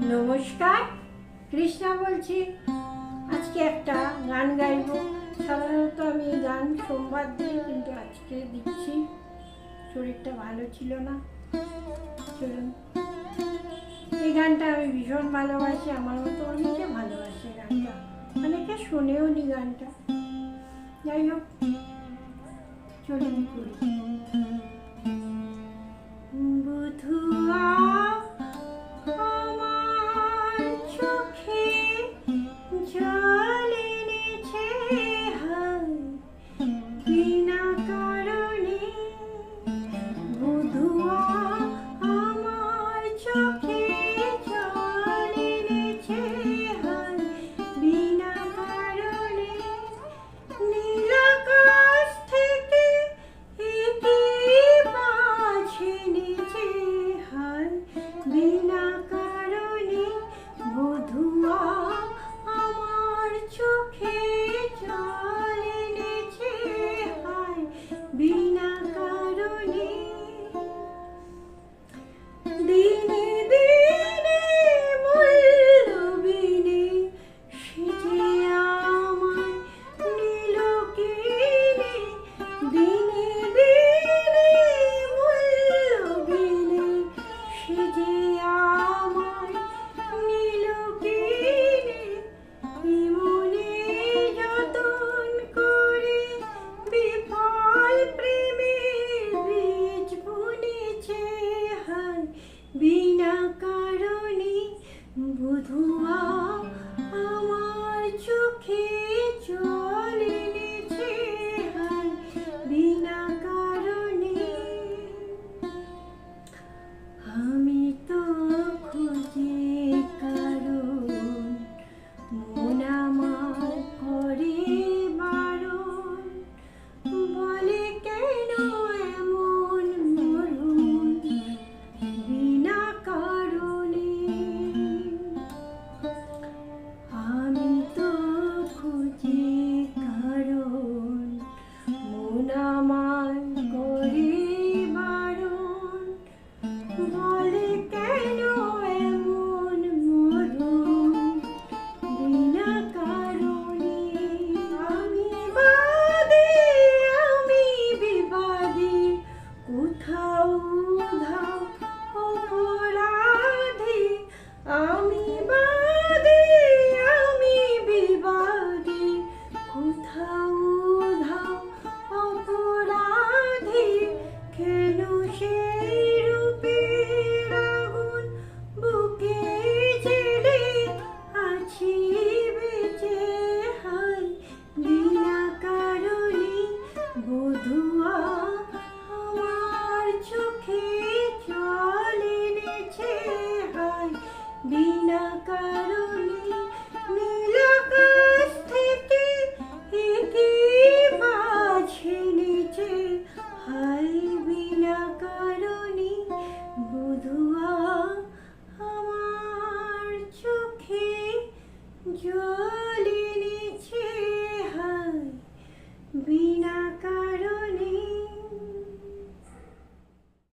নমস্কার, কৃষ্ণা বলছি। আজকে একটা গান গাইব। সাধারণত আমি গান সোমবার দিই কিন্তু আজকে দিচ্ছি। শরীরটা ভালো ছিল না। চলুন। এই গানটা আমি ভীষণ ভালোবাসি আমার মতো অনেকে ভালোবাসে গানটা। অনেকে শোনেও নি গানটা। যাই হোক, চলুন করি। বধূ Be বিনা কারণে বুধুয়া আমার চোখে Bye.